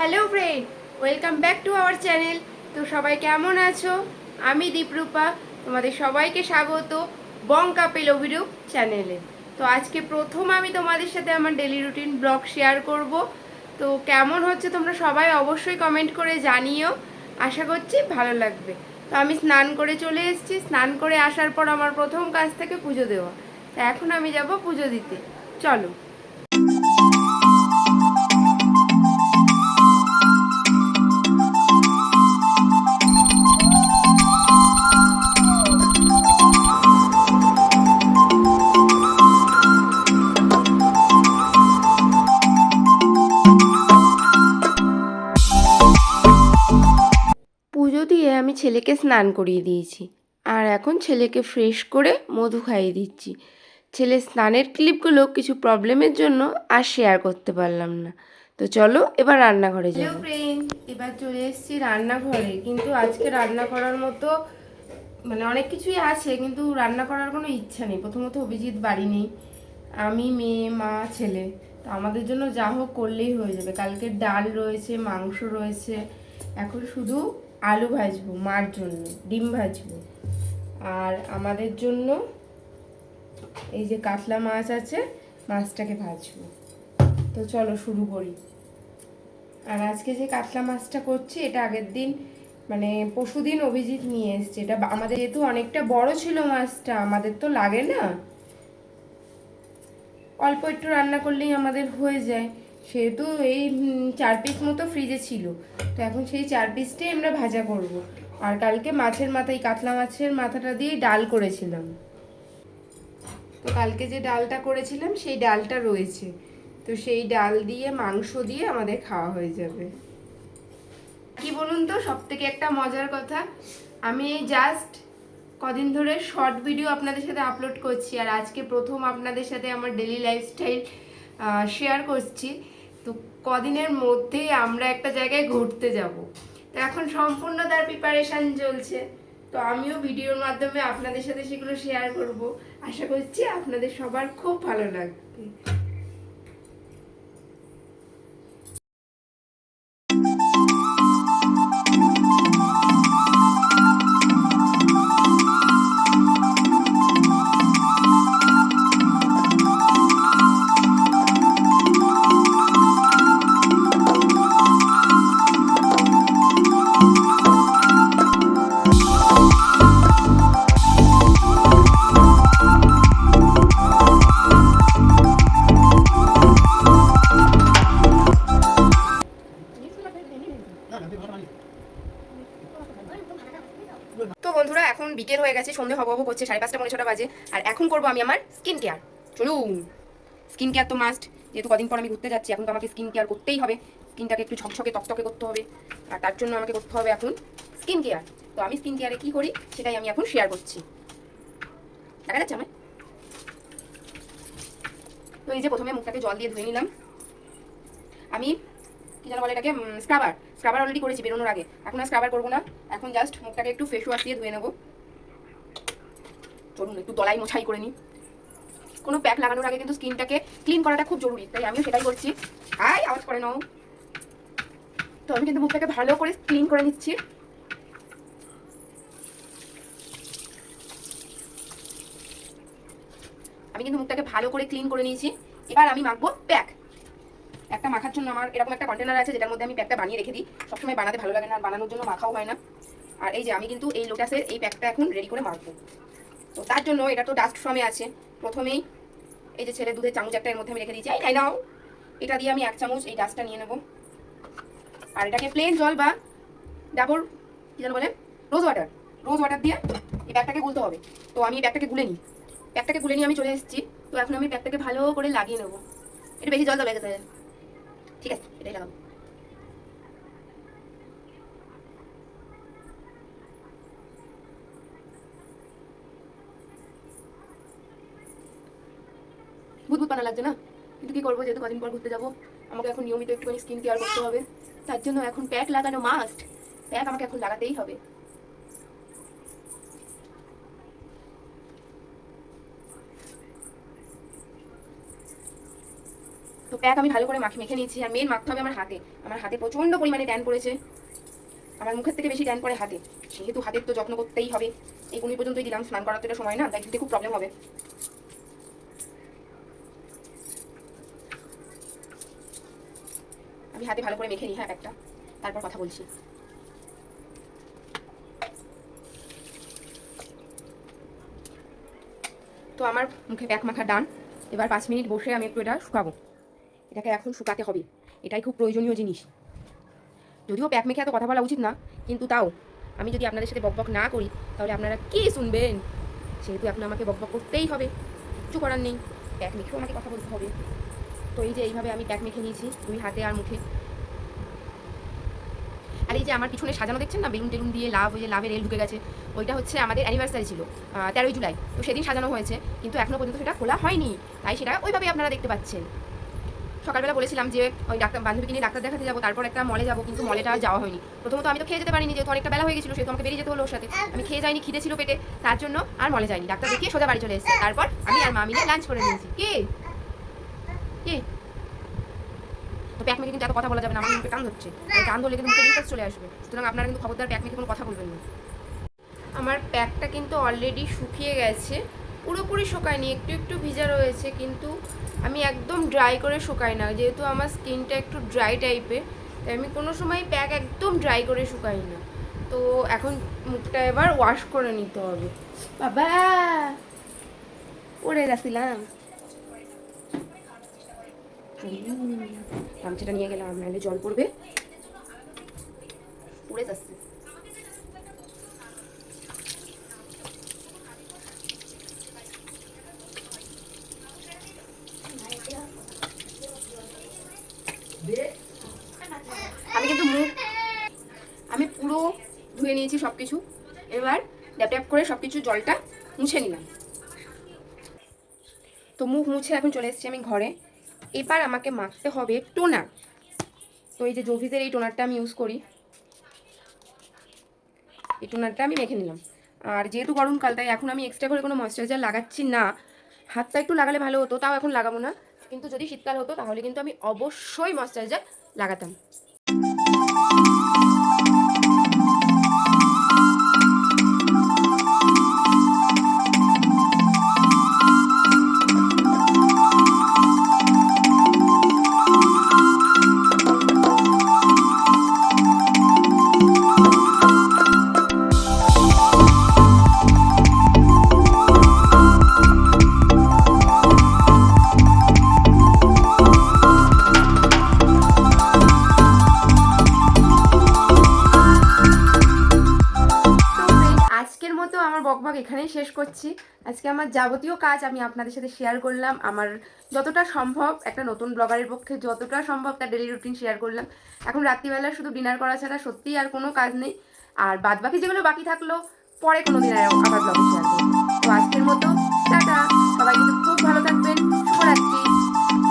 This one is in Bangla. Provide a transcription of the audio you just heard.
Hello friend welcome back to our channel তো সবাই কেমন আছো? আমি দীপরূপা। তোমাদের সবাইকে স্বাগত বং কাপেল অভিরূপ চ্যানেলে তো আজকে প্রথম আমি তোমাদের সাথে আমার ডেলি রুটিন ব্লগ শেয়ার করব। তো কেমন হচ্ছে তোমরা সবাই অবশ্যই কমেন্ট করে জানিও। আশা করছি ভালো লাগবে। তো আমি স্নান করে চলে এসেছি। স্নান করে আসার পর আমার প্রথম কাজ থেকে পুজো দেওয়া। তো এখন আমি যাব পুজো দিতে। চলো। দিয়ে আমি ছেলেকে স্নান করিয়ে দিয়েছি। আর এখন ছেলেকে ফ্রেশ করে মধু খাইয়ে দিচ্ছি। ছেলে স্নানের ক্লিপগুলো কিছু প্রবলেমের জন্য আর শেয়ার করতে পারলাম না। তো চলো এবার রান্নাঘরে ফ্রেন্ড এবার চলে এসেছি রান্নাঘরে। কিন্তু আজকে রান্না করার মতো মানে অনেক কিছুই আছে, কিন্তু রান্না করার কোনো ইচ্ছা নেই। প্রথমত অভিজিৎ বাড়ি নেই। আমি মেয়ে, মা, ছেলে। তো আমাদের জন্য যা হোক করলেই হয়ে যাবে। কালকে ডাল রয়েছে, মাংস রয়েছে। এখন শুধু আলু ভাজবো, মার জন্য, ডিম ভাজবো। আর আমাদের জন্য এই যে কাতলা মাছ আছে, মাছটাকে ভাজবো। তো চলো শুরু করি। আর আজকে যে কাতলা মাছটা করছি, এটা আগের দিন মানে পরশুদিন অভিজিৎ নিয়ে এসছে। এটা আমাদের যেহেতু অনেকটা বড় ছিল মাছটা, আমাদের তো লাগে না। অল্প একটু রান্না করলেই আমাদের হয়ে যায়। সেহেতু এই চার পিস মতো ফ্রিজে ছিল। তো এখন সেই চার পিসটাই আমরা ভাজা করব। আর কালকে মাছের মাথায় কাতলা মাছের মাথাটা দিয়ে ডাল করেছিলাম। তো কালকে যে ডালটা করেছিলাম, সেই ডালটা রয়েছে। তো সেই ডাল দিয়ে, মাংস দিয়ে আমাদের খাওয়া হয়ে যাবে। কি বলুন তো সব থেকে একটা মজার কথা? আমি এই জাস্ট কদিন ধরে শর্ট ভিডিও আপনাদের সাথে আপলোড করছি, আর আজকে প্রথম আপনাদের সাথে আমার ডেলি লাইফস্টাইল শেয়ার করছি। তো কদিনের মধ্যেই আমরা একটা জায়গায় ঘুরতে যাব। তো এখন সম্পূর্ণ তার প্রিপারেশান চলছে। তো আমিও ভিডিওর মাধ্যমে আপনাদের সাথে সেগুলো শেয়ার করব। আশা করছি আপনাদের সবার খুব ভালো লাগবে। হয়ে গেছে, সন্ধে হব হব করছে, সাড়ে পাঁচটা পনেরো ছটা বাজে। আর এখন করব আমি আমার স্কিন কেয়ার চলুন। স্কিন কেয়ার তো মাস্ট যেহেতু কদিন পর আমি ঘুরতে যাচ্ছি, এখন তো আমাকে স্কিন কেয়ার করতেই হবে। স্কিনটাকে একটু ঝকঝকে, তকতকে করতে হবে। আর তার জন্য আমাকে করতে হবে এখন স্কিন কেয়ার তো আমি স্কিন কেয়ারে কী করি, সেটাই আমি এখন শেয়ার করছি। দেখা যাচ্ছে আমার তো এই যে প্রথমে মুখটাকে জল দিয়ে ধুয়ে নিলাম। আমি, কি যেন বলে এটাকে স্ক্রাবার স্ক্রাবার অলরেডি করেছি বেরোনোর আগে। এখন আর স্ক্রাবার করব না। এখন জাস্ট মুখটাকে একটু ফেস ওয়াশ দিয়ে ধুয়ে নেব। চলুন, একটু দলাই মোছাই করে নিই। কোনো প্যাক লাগানোর আগে কিন্তু স্কিনটাকে ক্লিন করাটা খুব জরুরি, তাই আমিও সেটাই করছি। আই আওয়াজ করে নাও। তো আমি কিন্তু মুখটাকে ভালো করে ক্লিন করে নিচ্ছি। আমি কিন্তু মুখটাকে ভালো করে ক্লিন করে নিয়েছি। এবার আমি মাখবো প্যাক একটা মাখার জন্য আমার এরকম একটা কন্টেনার আছে, যেটার মধ্যে আমি প্যাকটা বানিয়ে রেখে দিই। সবসময় বানাতে ভালো লাগে না, আর বানানোর জন্য মাখাও হয় না। আর এই যে আমি কিন্তু এই লোটাসের এই প্যাকটা এখন রেডি করে মাখবো। তো তার জন্য এটা তো ডাস্ট ফর্মে আছে। প্রথমেই এই যে ছেলে দুধের চামচ একটা এর মধ্যে আমি রেখে দিয়েছি। খাই নাও। এটা দিয়ে আমি এক চামচ এই ডাস্টটা নিয়ে নেব। আর এটাকে প্লেন জল বা ডাবর, কি যেন বলে রোজ ওয়াটার রোজ ওয়াটার দিয়ে এই ব্যাগটাকে গুলতে হবে। তো আমি এই ব্যাগটাকে গুলে নিই। প্যাকটাকে গুলে নিয়ে আমি চলে এসেছি। তো এখন আমি প্যাকটাকে ভালো করে লাগিয়ে নেব। এটা বেশি জল দেবে ঠিক আছে, এটাই লাগাবো। ভূত লাগছে না। কিন্তু কি করব, যেহেতু কদিন পর ঘুরতে যাব, আমাকে এখন নিয়মিত একটুখানি স্কিন কেয়ার করতে হবে। তার জন্য এখন প্যাক লাগানো মাস্ট প্যাক আমাকে এখন লাগাতেই হবে। তো প্যাক আমি ভালো করে মাখি মেখে নিয়েছি, আর মেন মাখতে হবে আমার হাতে। আমার হাতে প্রচণ্ড পরিমাণে ট্যান পড়েছে। আমার মুখের থেকে বেশি ট্যান পড়ে হাতে। সেহেতু হাতের তো যত্ন করতেই হবে। এই কুড়ি পর্যন্তই দিলাম, স্নান করার তো সময় না, তাই খুব প্রবলেম হবে। আমি হাতে ভালো করে মেখে নিই হ্যাঁ প্যাকটা তারপর কথা বলছি। তো আমার মুখে প্যাক মাখা ডান এবার পাঁচ মিনিট বসে আমি একটু এটা শুকাবো। এটাকে এখন শুকাতে হবে। এটাই খুব প্রয়োজনীয় জিনিস। যদিও প্যাক মেখে এত কথা বলা উচিত না, কিন্তু তাও, আমি যদি আপনাদের সাথে বকবক না করি, তাহলে আপনারা কি শুনবেন? সেহেতু এখন আমাকে বকবক করতেই হবে। কিছু করার নেই। প্যাক মেখেও আমাকে কথা বলতে হবে। তো এই যে এইভাবে আমি প্যাক মেখে নিয়েছি, দুই হাতে আর মুখে। আর এই যে আমার পিছনে সাজানো দেখছেন না? বেলুন টেলুন দিয়ে লাভ, ওই যে লাভের রেল ঢুকে গেছে। ওইটা হচ্ছে আমাদের অ্যানিভার্সারি ছিল তেরোই জুলাই। তো সেদিন সাজানো হয়েছে, কিন্তু এখনও পর্যন্ত সেটা খোলা হয়নি। তাই সেটা ওইভাবে আপনারা দেখতে পাচ্ছেন। সকালবেলা বলেছিলাম যে ওই ডাক্তার, বান্ধবীকে নিয়ে ডাক্তার দেখাতে যাব, তারপর একটা মলে যাব, কিন্তু মলেটা আর যাওয়া হয়নি। প্রথমত আমি তো খেয়ে যেতে পারিনি, যেহেতু অনেকটা বেলা হয়ে গেছিল, সেহেতু আমাকে বেরিয়ে যেতে হলো ওর সাথে। আমি খেয়ে যাইনি, খিদে ছিল পেটে, তার জন্য আর মলে যাইনি। ডাক্তার দেখিয়ে সোজা বাড়ি চলে এসেছে। তারপর আমি আর মা মিলে লাঞ্চ করে নিয়েছি। কে? কে? প্যাক মেখে কিন্তু এত কথা বলা যাবে না, আমার মুখে টান ধরছে। টান ধরলে কিন্তু মুখে চলে আসবে। সুতরাং আপনারা কিন্তু খবরদার প্যাক মেখে কোনো কথা বলবেন না। আমার প্যাকটা কিন্তু অলরেডি শুকিয়ে গেছে। পুরোপুরি শুকায়নি, একটু একটু ভিজা রয়েছে, কিন্তু আমি একদম ড্রাই করে শুকাই না। যেহেতু আমার স্কিনটা একটু ড্রাই টাইপের তাই আমি কোনো সময় প্যাক একদম ড্রাই করে শুকাই না। তো এখন মুখটা এবার ওয়াশ করে নিতে হবে। বাবা! পড়ে গেছিলাম। গামছাটা নিয়ে গেলাম, নাহলে জল পড়বে। পড়ে যাচ্ছে। আমি কিন্তু মুখ আমি পুরো ধুয়ে নিয়েছি সব কিছু এবার ড্যাপ ড্যাপ করে সব কিছু জলটা মুছে নিলাম। তো মুখ মুছে এখন চলে এসেছি আমি ঘরে। এবার আমাকে মাখতে হবে টোনার। তো এই যে জভিজের এই টোনারটা আমি ইউজ করি। এই টোনারটা আমি মেখে নিলাম। আর যেহেতু গরমকাল তাই এখন আমি এক্সট্রা করে কোনো ময়শ্চারাইজার লাগাচ্ছি না। হাতটা একটু লাগালে ভালো হতো, তাও এখন লাগাবো না। কিন্তু যদি শীতকাল হতো, তাহলে কিন্তু আমি অবশ্যই ময়শ্চারাইজার লাগাতাম। এখানেই শেষ করছি। আজকে আমার যাবতীয় কাজ আমি আপনাদের সাথে শেয়ার করলাম। আমার যতটা সম্ভব একটা নতুন ব্লগারের পক্ষে যতটা সম্ভব তার ডেলি রুটিন শেয়ার করলাম। এখন রাত্রিবেলা শুধু ডিনার করা ছাড়া সত্যিই আর কোনো কাজ নেই। আর বাদ বাকি যেগুলো বাকি থাকল, পরে কোনো দিন আবার ব্লগে শেয়ার করব। তো আজকের মতো, টাটা। সবাই কিন্তু খুব ভালো থাকবেন। শুভরাত্রি।